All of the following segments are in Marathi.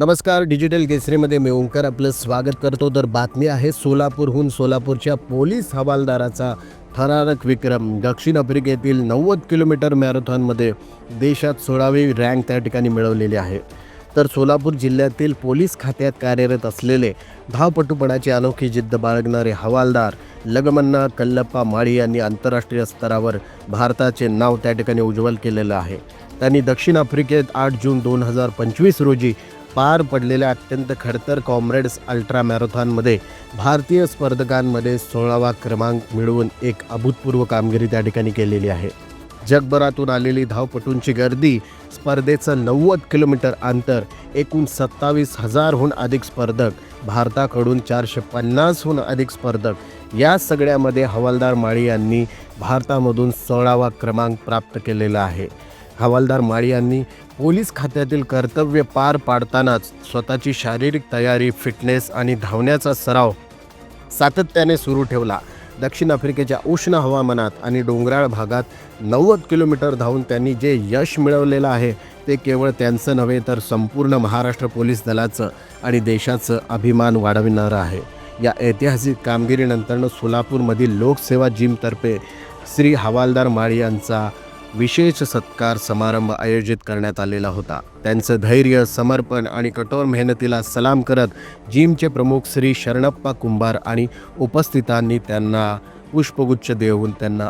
नमस्कार डिजिटल केसरीमध्ये मी ओंकार आपलं स्वागत करतो. तर बातमी आहे सोलापूरहून सोलापूरच्या पोलीस हवालदाराचा थरारक विक्रम. दक्षिण आफ्रिकेतील नव्वद किलोमीटर मॅरेथॉनमध्ये देशात सोळावी रँक त्या ठिकाणी मिळवलेली आहे. तर सोलापूर जिल्ह्यातील पोलीस खात्यात कार्यरत असलेले धावपटूपणाची अनोखी जिद्द बाळगणारे हवालदार लगमन्ना कल्लप्पा माळी यांनी आंतरराष्ट्रीय स्तरावर भारताचे नाव त्या ठिकाणी उज्ज्वल केलेलं आहे. त्यांनी दक्षिण आफ्रिकेत आठ जून दोन हजार पंचवीस रोजी पार पडलेल्या अत्यंत खडतर कॉम्रेड्स अल्ट्रा मॅरेथॉनमध्ये भारतीय स्पर्धकांमध्ये सोळावा क्रमांक मिळवून एक अभूतपूर्व कामगिरी त्या ठिकाणी केलेली आहे. जगभरातून आलेली धावपटूंची गर्दी स्पर्धेचं नव्वद किलोमीटर अंतर एकूण सत्तावीस हजारहून अधिक स्पर्धक भारताकडून चारशे पन्नासहून अधिक स्पर्धक या सगळ्यामध्ये हवालदार माळी यांनी भारतामधून सोळावा क्रमांक प्राप्त केलेला आहे. हवालदार माळी यांनी पोलीस खात्यातील कर्तव्य पार पाडतानाच स्वतःची शारीरिक तयारी फिटनेस आणि धावण्याचा सराव सातत्याने सुरू ठेवला. दक्षिण आफ्रिकेच्या उष्ण हवामानात आणि डोंगराळ भागात नव्वद किलोमीटर धावून त्यांनी जे यश मिळवलेलं आहे ते केवळ त्यांचं नव्हे तर संपूर्ण महाराष्ट्र पोलीस दलाचं आणि देशाचं अभिमान वाढविणारं आहे. या ऐतिहासिक कामगिरीनंतरनं सोलापूरमधील लोकसेवा जिमतर्फे श्री हवालदार माळी यांचा विशेष सत्कार समारंभ आयोजित करण्यात आलेला होता. त्यांचं धैर्य समर्पण आणि कठोर मेहनतीला सलाम करत जिमचे प्रमुख श्री शरणप्पा कुंभार आणि उपस्थितांनी त्यांना पुष्पगुच्छ देऊन त्यांना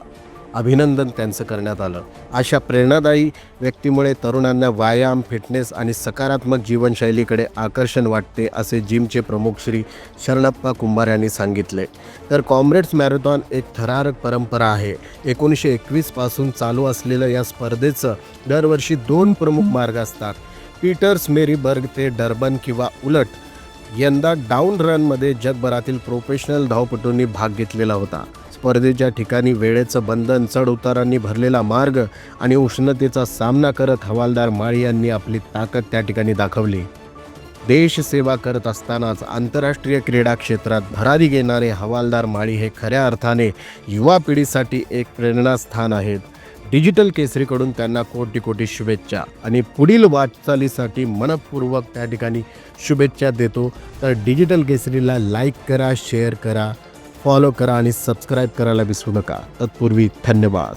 अभिनंदन त्यांचं करण्यात आलं. अशा प्रेरणादायी व्यक्तीमुळे तरुणांना व्यायाम फिटनेस आणि सकारात्मक जीवनशैलीकडे आकर्षण वाटते असे जिमचे प्रमुख श्री शरणप्पा कुंभार यांनी सांगितले. तर कॉम्रेड्स मॅरेथॉन एक थरारक परंपरा आहे. एकोणीसशे एकवीसपासून चालू असलेलं या स्पर्धेचं दरवर्षी दोन प्रमुख मार्ग असतात. पीटर्स मेरीबर्ग ते डर्बन किंवा उलट. यंदा डाऊन रनमध्ये जगभरातील प्रोफेशनल धावपटूंनी भाग घेतलेला होता. स्पर्धेच्या ठिकाणी वेळेचं बंधन चढउतारांनी भरलेला मार्ग आणि उष्णतेचा सामना करत हवालदार माळी यांनी आपली ताकद त्या ठिकाणी दाखवली. देशसेवा करत असतानाच आंतरराष्ट्रीय क्रीडा क्षेत्रात भरारी घेणारे हवालदार माळी हे खऱ्या अर्थाने युवा पिढीसाठी एक प्रेरणास्थान आहेत. डिजिटल केसरीकडून त्यांना कोटी कोटी शुभेच्छा आणि पुढील वाटचालीसाठी मनपूर्वक त्या ठिकाणी शुभेच्छा देतो. तर डिजिटल केसरीला लाईक करा शेअर करा. फॉलो करा आणि सबस्क्राईब करायला विसरू नका. तत्पूर्वी धन्यवाद.